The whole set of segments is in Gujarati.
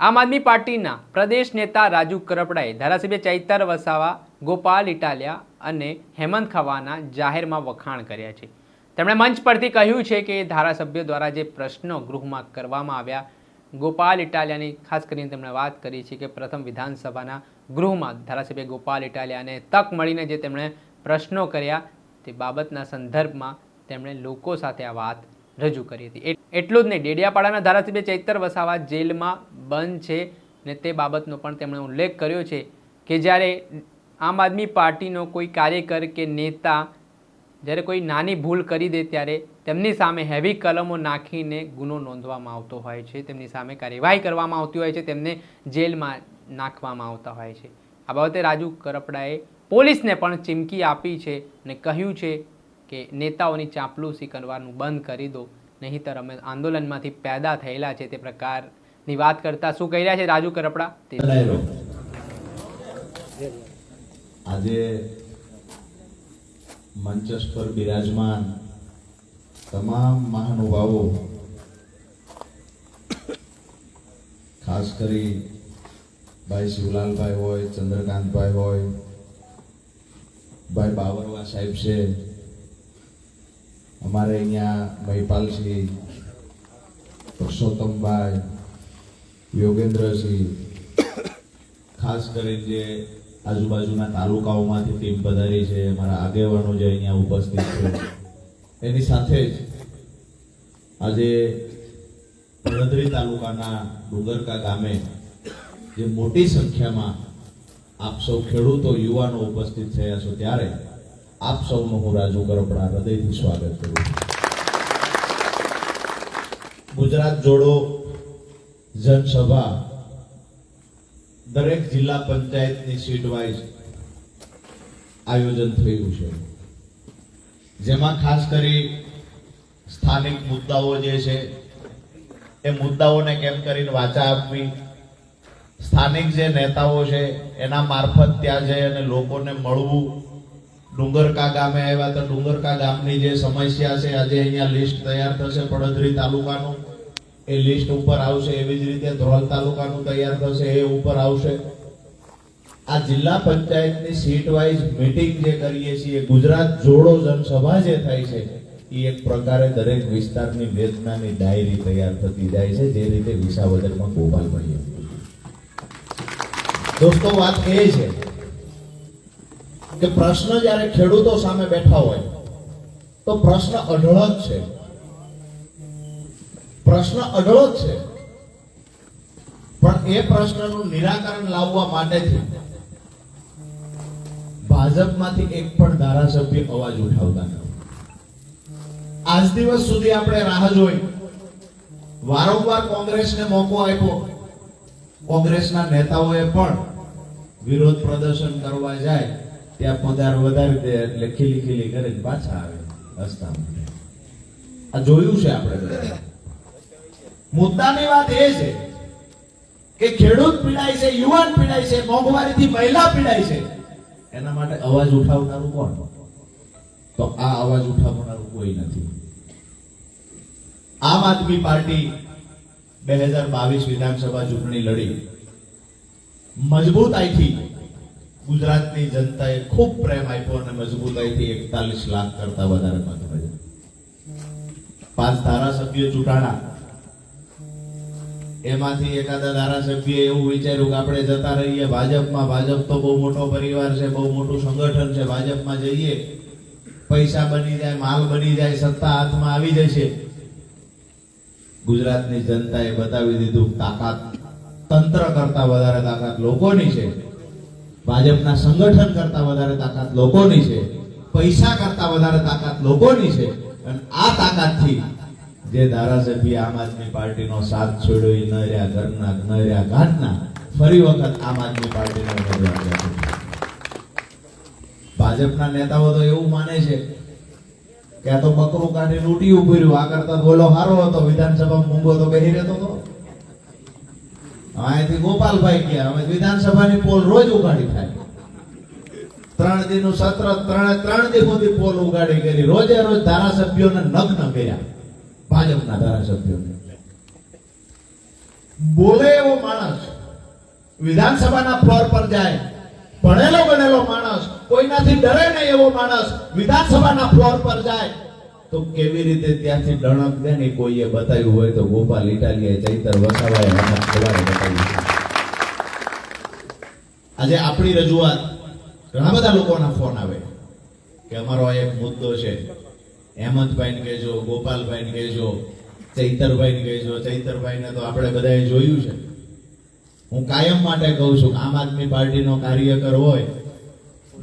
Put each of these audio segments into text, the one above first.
આમ આદમી પાર્ટીના પ્રદેશ નેતા રાજુ કરપડાએ ધારાસભ્ય ચૈતર વસાવા, ગોપાલ ઇટાલિયા અને હેમંત ખવાના જાહેરમાં વખાણ કર્યા છે. તેમણે મંચ પરથી કહ્યું છે કે ધારાસભ્યો દ્વારા જે પ્રશ્નો ગૃહમાં કરવામાં આવ્યા, ગોપાલ ઇટાલિયાની, ખાસ કરીને તેમણે વાત કરી છે કે પ્રથમ વિધાનસભાના ગૃહમાં ધારાસભ્ય ગોપાલ ઇટાલિયાને તક મળીને જે તેમણે પ્રશ્નો કર્યા, તે બાબતના સંદર્ભમાં તેમણે લોકો સાથે આ વાત રજૂ કરી હતી. એટલું જ નહીં, ડેડિયાપાડાના ધારાસભ્ય ચૈતર વસાવા જેલમાં બંધ છે ને તે બાબતનો પણ તેમણે ઉલ્લેખ કર્યો છે કે જ્યારે આમ આદમી પાર્ટીનો કોઈ કાર્યકર કે નેતા જ્યારે કોઈ નાની ભૂલ કરી દે ત્યારે તેમની સામે હેવી કલમો નાખીને ગુનો નોંધવામાં આવતો હોય છે, તેમની સામે કાર્યવાહી કરવામાં આવતી હોય છે, તેમને જેલમાં નાખવામાં આવતા હોય છે. આ બાબતે રાજુ કરપડાએ પોલીસને પણ ચીમકી આપી છે અને કહ્યું છે કે નેતાઓની ચાંપલુસી કરવાનું બંધ કરી દો. નહીંતર અમે આંદોલનમાંથી પેદા થયેલા છે તે પ્રકારની વાત કરતા શું કહી રહ્યા છે રાજુ કરપડા? આજે મંચસ પર બિરાજમાન તમામ મહાનુભાવો, ખાસ કરી ભાઈ શિવલાલભાઈ હોય, ચંદ્રકાંતભાઈ હોય, ભાઈ બાવરવા સાહેબ છે અમારે અહીંયા મહિપાલસિંહ, પુરુષોત્તમભાઈ, યોગેન્દ્રસિંહ, ખાસ કરી જે આજુબાજુના તાલુકાઓમાંથી ટીમ પધારી છે, અમારા આગેવાનો જે અહીંયા ઉપસ્થિત છે. એની સાથે જ આજે વડોદરી તાલુકાના ડુંગરકા ગામે જે મોટી સંખ્યામાં આપ સૌ ખેડૂતો, યુવાનો ઉપસ્થિત થયા છો ત્યારે આપ સૌનું હું રાજુ ગરબડા હૃદયથી સ્વાગત કરું ગુજરાત જોડો જનસભા દરેક જિલ્લા પંચાયતની સીટ વાઇઝ આયોજન થયું છે. જેમાં ખાસ કરી સ્થાનિક મુદ્દાઓ જે છે, એ મુદ્દાઓને કેમ કરીને વાચા આપવી, સ્થાનિક જે નેતાઓ છે, એના મારફત ત્યાં જઈ અને લોકોને મળવું ડુંગરકા ગામે આવ્યા તો ડુંગરકા ગામની જે સમસ્યા છે, આજે અહીંયા લિસ્ટ તૈયાર થશે પડદરી તાલુકાનું. એ લિસ્ટ ઉપર આવશે, એવી જ રીતે ધ્રોલ તાલુકાનું તૈયાર થશે, એ ઉપર આવશે. આ જિલ્લા પંચાયતની સીટ વાઇઝ મીટિંગ જે કરીએ છીએ, ગુજરાત જોડો જનસભા જે થાય છે એ એક પ્રકારે દરેક વિસ્તારની વેદનાની ડાયરી તૈયાર થતી જાય છે, જે રીતે વિસાવદરમાં ગોપાલભાઈ દોસ્તો, વાત એ છે કે પ્રશ્ન જ્યારે ખેડૂતો સામે બેઠા હોય, તો પ્રશ્ન અઢળક છે. પ્રશ્ન અઢળક છે. પણ એ પ્રશ્નનું નિરાકરણ લાવવા માટેથી ભાજપમાંથી એક પણ ધારાસભ્ય અવાજ ઉઠાવતા નથી. આજ દિવસ સુધી આપણે રાહ જોઈ. વારંવાર કોંગ્રેસને મોકો આપ્યો. કોંગ્રેસના નેતાઓએ પણ વિરોધ પ્રદર્શન કરવા જાય. ત્યાં પગાર વધારી દે એટલે ખીલી ખીલી કરે પાછા આવે રસ્તા આ જોયું છે આપણે. મુદ્દાની વાત એ છે કે ખેડૂત પીડાય છે, યુવાન પીડાય છે, મોંઘવારીથી મહિલા પીડાય છે, એના માટે અવાજ ઉઠાવનારું કોણ? તો આ અવાજ ઉઠાવનારું કોઈ નથી. આમ આદમી પાર્ટી બે હજાર બાવીસ વિધાનસભા ચૂંટણી લડી. મજબૂતાઈથી ગુજરાતની જનતાએ ખૂબ પ્રેમ આપ્યો અને મજબૂતાઈથી એકતાલીસ લાખ કરતા વધારે મત મળ્યા પાંચ ધારાસભ્યો ચૂંટાણા. એમાંથી એકાદા ધારાસભ્ય એવું વિચાર્યું કે આપણે જતા રહીએ. ભાજપમાં ભાજપ તો બહુ મોટો પરિવાર છે, બહુ મોટું સંગઠન છે. ભાજપમાં જઈએ. પૈસા બની જાય, માલ બની જાય, સત્તા હાથમાં આવી જશે. ગુજરાતની જનતાએ બતાવી દીધું તાકાત તંત્ર કરતા વધારે તાકાત લોકોની છે. ભાજપના સંગઠન કરતા વધારે તાકાત લોકોની છે, પૈસા કરતા વધારે તાકાત લોકોની છે, અને આ તાકાતથી જે ધારાસભ્ય આમ આદમી પાર્ટીનો સાથ છોડ્યો એ ન રહ્યા ઘરના ન રહ્યા ઘાટના, ફરી વખત આમ આદમી પાર્ટીનો ભાજપના નેતાઓ તો એવું માને છે કે આ તો બકરું કાઢી લૂંટી ઊભી રહ્યું. આ કરતા બોલો સારો હતો વિધાનસભામાં મૂંગો તો બેહી રહેતો હતો. અહીંથી ગોપાલભાઈ ગયા. હવે વિધાનસભાની પોલ રોજ ઉગાડી થાય. ત્રણ દિનનું સત્ર, ત્રણે ત્રણ દિન સુધી પોલ ઉગાડી કરી. રોજે રોજ ધારાસભ્યોને નગ્ન કર્યા. ભાજપના ધારાસભ્યોને. બોલે એવો માણસ વિધાનસભાના ફ્લોર પર જાય. ભણેલો ગણેલો માણસ કોઈનાથી ડરે નહીં એવો માણસ વિધાનસભાના ફ્લોર પર જાય. તો કેવી રીતે ત્યાંથી ડણક દે ને કોઈએ બતાવ્યું હોય તો ગોપાલ ઇટાલિયા ચૈતર વસાવાએ બતાવ્યું આજે આપણી રજૂઆત, ઘણા બધા લોકોના ફોન આવે કે અમારો એક મુદ્દો છે. હેમંતભાઈને કહેજો, ગોપાલભાઈને કહેજો, ચૈતરભાઈને કહેજો. ચૈતરભાઈને તો આપણે બધાએ જોયું છે. હું કાયમ માટે કહું છું આમ આદમી પાર્ટીનો કાર્યકર હોય,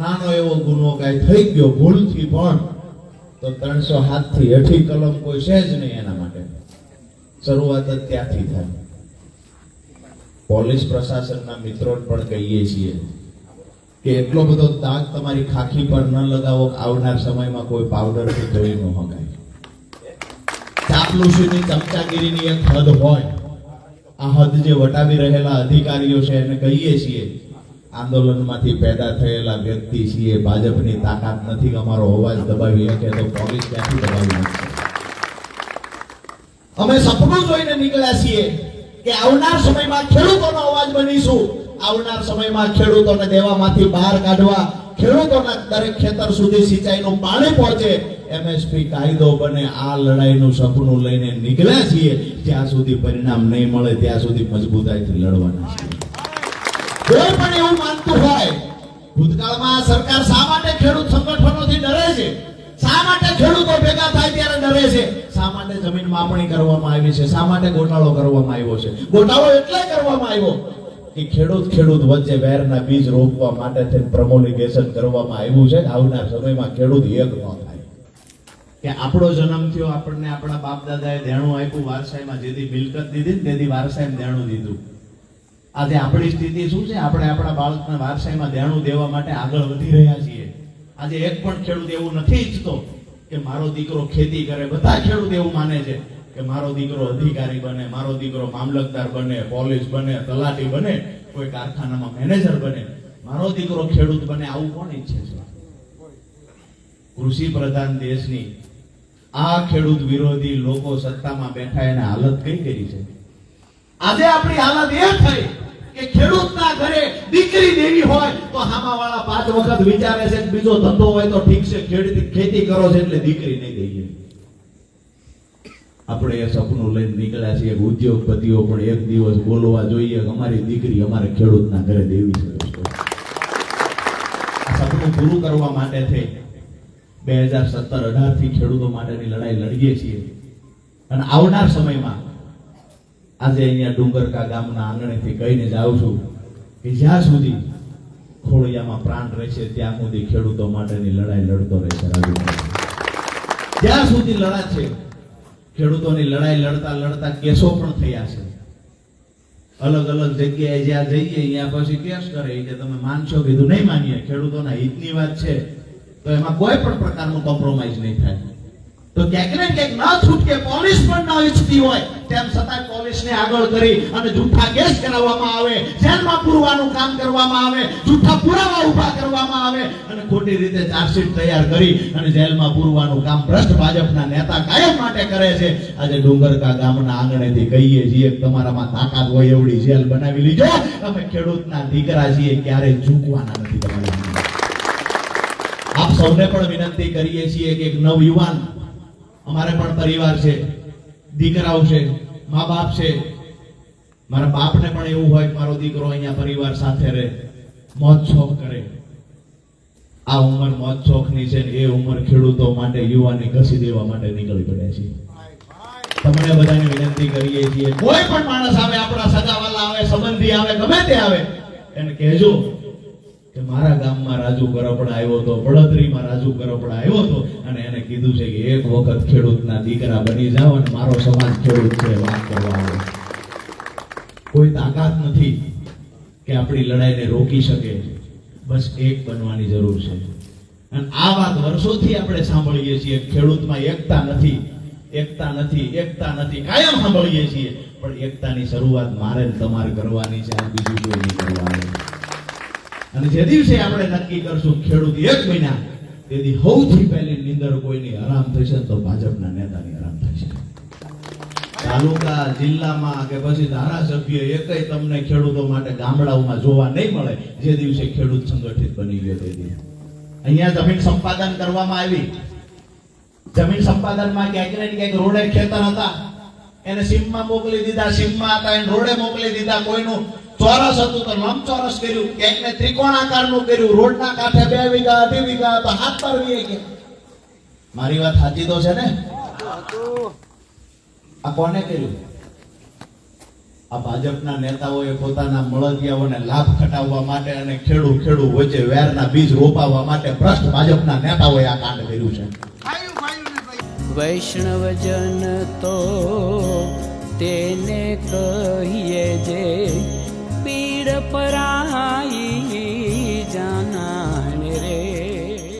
નાનો એવો ગુનો કાંઈ થઈ ગયો ભૂલથી પણ તો ત્રણસો હાથથી હેઠી કલમ કોઈ છે જ નહીં એના માટે. શરૂઆત જ ત્યાંથી થાય. પોલીસ પ્રશાસનના મિત્રો પણ કહીએ છીએ કે એટલો બધો દાગ તમારી ખાખી પર ન લગાવો આવનાર સમયમાં કોઈ પાવડરથી ધોઈ ન હકાય ચાપલુસીની ચમચાગીરીની એક હદ હોય. આ હદ જે વટાવી રહેલા અધિકારીઓ છે એને કહીએ છીએ આંદોલનમાંથી પેદા થયેલા વ્યક્તિ છીએ, ભાજપની તાકાત નથી, અમારો અવાજ દબાવી શકે તો પોલીસ ક્યાંથી દબાવી શકશે અમે સપનું જોઈને નીકળ્યા છીએ કે આવનાર સમયમાં ખેડૂતોનો અવાજ બનીશું. આવનાર સમયમાં ખેડૂતોને દેવામાંથી બહાર કાઢવા, ખેડૂતોના દરેક ખેતર સુધી સિંચાઈનું પાણી પહોંચે. એમએસપી કાયદો બને આ લડાઈનું સપનું લઈને નીકળ્યા છીએ. જ્યાં સુધી પરિણામ નહીં મળે, ત્યાં સુધી મજબૂતાઈથી લડવાના છીએ. કોઈ પણ એવું માનતું હોય, ભૂતકાળમાં સરકાર શા માટે ખેડૂત સંગઠનોથી ડરે છે? શા માટે ખેડૂતો ભેગા થાય ત્યારે ડરે છે? શા માટે જમીન માપણી કરવામાં આવી છે? શા માટે ગોટાળો કરવામાં આવ્યો છે? ગોટાળો એટલે કરવામાં આવ્યો કે ખેડૂત ખેડૂત વચ્ચે વેરના બીજ રોપવા માટે થઈને પ્રમોલિગેશન કરવામાં આવ્યું છે આવનાર સમયમાં ખેડૂત એક ન થાય. કે આપણો જન્મ થયો, આપણને આપણા બાપ દાદાએ દેણું આપ્યું, વારસાઈમાં જેથી મિલકત દીધી ને તેથી વારસાઈમાં દેણું દીધું. આજે આપણી સ્થિતિ શું છે? આપણે આપણા બાળકને વારસાઈમાં દેણું દેવા માટે આગળ વધી રહ્યા છીએ. આજે એક પણ ખેડૂત એવું નથી ઈચ્છતો કે મારો દીકરો ખેતી કરે. બધા ખેડૂત એવું માને છે કે મારો દીકરો અધિકારી બને, મારો દીકરો મામલતદાર બને, પોલીસ બને, તલાટી બને, કોઈ કારખાનામાં મેનેજર બને. મારો દીકરો ખેડૂત બને આવું કોણ ઈચ્છે છે? કૃષિ પ્રધાન દેશની આ ખેડૂત વિરોધી લોકો સત્તામાં બેઠા એને હાલત કઈ કરી છે? આજે આપણી હાલત એ થઈ છે છે છો આપણે એ સપનું લઈને નીકળ્યા છીએ ઉદ્યોગપતિઓ પણ એક દિવસ બોલવા જોઈએ અમારી દીકરી અમારે ખેડૂતના ઘરે દેવી છે. સપનું પૂરું કરવા માટે થઈ બે હજાર સત્તર અઢારથી ખેડૂતો માટેની લડાઈ લડીએ છીએ. અને આવનાર સમયમાં આજે અહીંયા ડુંગરકા ગામના આંગણેથી કહીને જાઉં છું કે જ્યાં સુધી ખોડિયામાં પ્રાણ રહેશે, ત્યાં સુધી ખેડૂતો માટેની લડાઈ લડતો રહેશે જ્યાં સુધી લડાશે, ખેડૂતોની લડાઈ લડતા લડતા કેસો પણ થયા છે. અલગ અલગ જગ્યાએ જ્યાં જઈએ, ત્યાં પછી કેસ કરે કે તમે માનશો કીધું નહીં માનીએ. ખેડૂતોના હિતની વાત છે. તો એમાં કોઈ પણ પ્રકારનું કોમ્પ્રોમાઇઝ નહીં થાય. તો ક્યાંક ને ક્યાંક ના છૂટકે પોલીસ પણ ના ઈચ્છતી હોય. તેમ છતાં પોલીસને આગળ કરી અને જૂઠા કેસ કરાવવામાં આવે, જેલમાં પૂરવાનું કામ કરવામાં આવે, જૂઠા પુરાવા ઊભા કરવામાં આવે અને ખોટી રીતે ચાર્જશીટ તૈયાર કરી અને જેલમાં પૂરવાનું કામ ભ્રષ્ટ ભાજપના નેતા કાયમ માટે કરે છે. આજે ડુંગરકા ગામના આંગણેથી કહીએ છીએ, તમારામાં તાકાત હોય એવડી જેલ બનાવી લીજો. અમે ખેડૂતના દીકરા છીએ, ક્યારેય ઝૂકવાના નથી આપ સૌને પણ વિનંતી કરીએ છીએ કે એક નવયુવાન અમારે પણ પરિવાર છે, દીકરાઓ છે મા બાપ છે. મારા બાપને પણ એવું હોય મારો દીકરો અહીંયા પરિવાર સાથે રહે. મોજ શોખ કરે. આ ઉંમર મોજ શોખની છે ને એ ઉંમર ખેડૂતો માટે યુવાની ઘસી દેવા માટે નીકળી પડે છે તમને બધાને વિનંતી કરીએ છીએ, કોઈ પણ માણસ આવે, આપણા સગાવાલા આવે, સંબંધી આવે, ગમે તે આવે, એને કહેજો. કે મારા ગામમાં રાજુ કરપડા આવ્યો હતો બળદરીમાં રાજુ કરપડા આવ્યો હતો અને એને કીધું છે કે એક વખત ખેડૂતના દીકરા બની જાઓ અને મારો સમાજ ખેડૂત છે, વાત કરવા આવે. કોઈ તાકાત નથી કે આપણી લડાઈને રોકી શકે. બસ એક બનવાની જરૂર છે. અને આ વાત વર્ષોથી આપણે સાંભળીએ છીએ. ખેડૂતમાં એકતા નથી એકતા નથી એકતા નથી. કાયમ સાંભળીએ છીએ. પણ એકતાની શરૂઆત મારે તમારે કરવાની છે બીજું કોઈ નહીં કરવાનું. અને જે દિવસે આપણે નક્કી કરશું ખેડૂત એક મહિના તેથી સૌથી પહેલી નિંદર કોઈની આરામ થશે તો ભાજપના નેતાની આરામ થશે. તાલુકા, જિલ્લામાં કે પછી ધારાસભ્ય એકય તમને ખેડૂતો માટે ગામડાઓમાં જોવા નહીં મળે, જે દિવસે ખેડૂત સંગઠિત બની ગયો તે અહીંયા જમીન સંપાદન કરવામાં આવી. જમીન સંપાદનમાં ક્યાંક ને ક્યાંક રોડે ખેતર હતા. એને સીમમાં મોકલી દીધા, સીમમાં હતા, એને રોડે મોકલી દીધા, કોઈનું ચોરસ હતું તો લંબચોરસ કર્યું. ક્યાંક ને ત્રિકોણાકારનું કર્યું. રોડના કાંઠે બે વીઘા, અઢી વીઘા તો હાથ પર મારી વાત સાચી તો છે ને? આ કોને કર્યું? આ ભાજપના નેતાઓએ પોતાના મળદિયાઓને લાભ ખટાવવા માટે અને ખેડૂ ખેડૂ વચ્ચે વેરના બીજ રોપાવવા માટે ભ્રષ્ટ ભાજપના નેતાઓએ આ કાંડ કર્યું છે. વૈષ્ણવજન તો તેને કહીએ જે પીડ પરાઈ જાના.